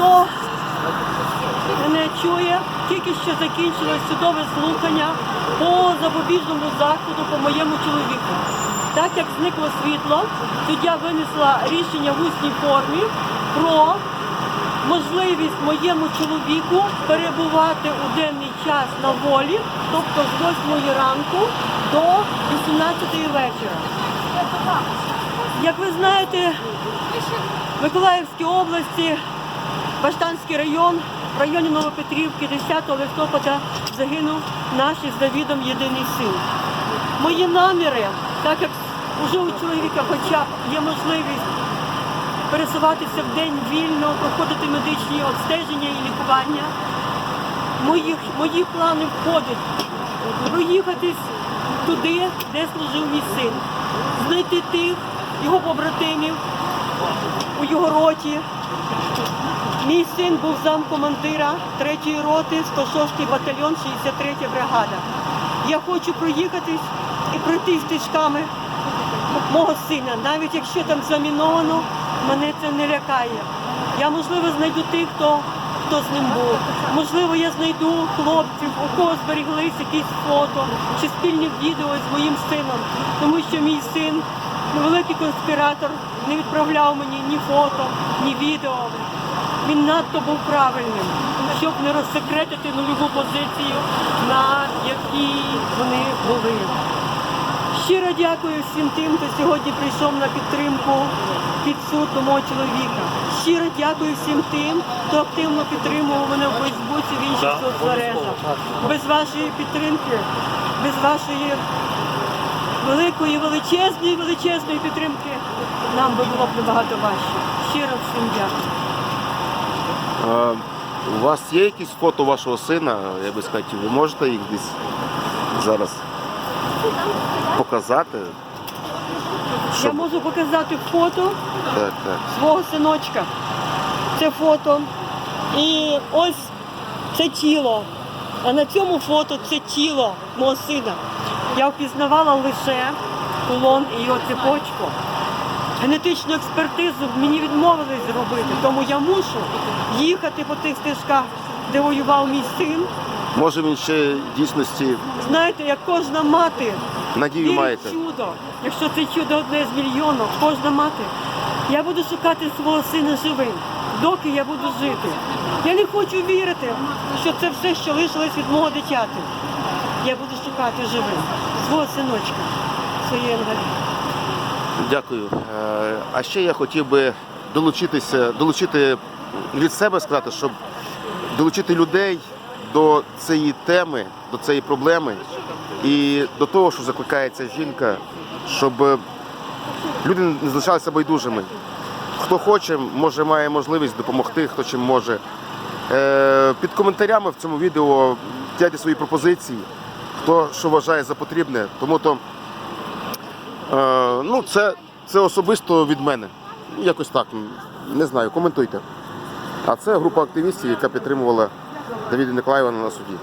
хто мене чує, тільки що закінчилось судове слухання по запобіжному заходу по моєму чоловіку. Так як зникло світло, суддя винесла рішення в усній формі про можливість моєму чоловіку перебувати у денний час на волі, тобто з 8 ранку до 18 вечора. Як ви знаєте, в Миколаївській області, Баштанський район, в районі Новопетрівки 10 листопада загинув наш із Давідом єдиний син. Мої наміри, так як вже у чоловіка хоча є можливість пересуватися в день вільно, проходити медичні обстеження і лікування, моїх, мої плани входить проїхатись туди, де служив мій син, знайти тих його побратимів у його роті. Мій син був замкомандира 3-ї роти, 106-й батальйон, 63 бригада. Я хочу проїхатись і пройти стежками мого сина, навіть якщо там заміновано, мене це не лякає. Я, можливо, знайду тих, хто, хто з ним був. Можливо, я знайду хлопців, у кого зберіглись якісь фото чи спільні відео з моїм сином, тому що мій син, великий конспіратор, не відправляв мені ні фото, ні відео. Він надто був правильним, щоб не розсекретити нульову позицію, на якій вони були. Щиро дякую всім тим, хто сьогодні прийшов на підтримку під суд до мого чоловіка. Щиро дякую всім тим, хто активно підтримував мене в Фейсбуці, в інших соцмережах. Без вашої підтримки, без вашої великої, величезної, величезної підтримки нам би було б набагато важче. Щиро всім дякую. А, у вас є якісь фото вашого сина? Я би сказати, ви можете їх десь зараз показати? Я можу показати фото Так, так. свого синочка. Це фото. І ось це тіло. А на цьому фото це тіло мого сина. Я впізнавала лише кулон і його цепочку. Генетичну експертизу мені відмовились зробити, тому я мушу їхати по тих стежках, де воював мій син. Може він ще дійсності Знаєте, як кожна мати надію вірить маєте? чудо. Якщо це чудо одне з мільйонів, кожна мати. Я буду шукати свого сина живим, доки я буду жити. Я не хочу вірити, що це все, що лишилось від мого дитяти. Я буду шукати живим свого синочка, своєї інваліди. Дякую. Е, А ще я хотів би долучитися, долучити від себе сказати, щоб долучити людей до цієї теми, до цієї проблеми і до того, що закликає ця жінка, щоб люди не залишалися байдужими. Хто хоче, може має можливість допомогти, хто чим може. Е, Під коментарями в цьому відео дайте свої пропозиції, хто що вважає за потрібне. Тому то ну, це, це особисто від мене. Якось так. Не знаю, коментуйте. А це група активістів, яка підтримувала Давіда Николаєва на суді.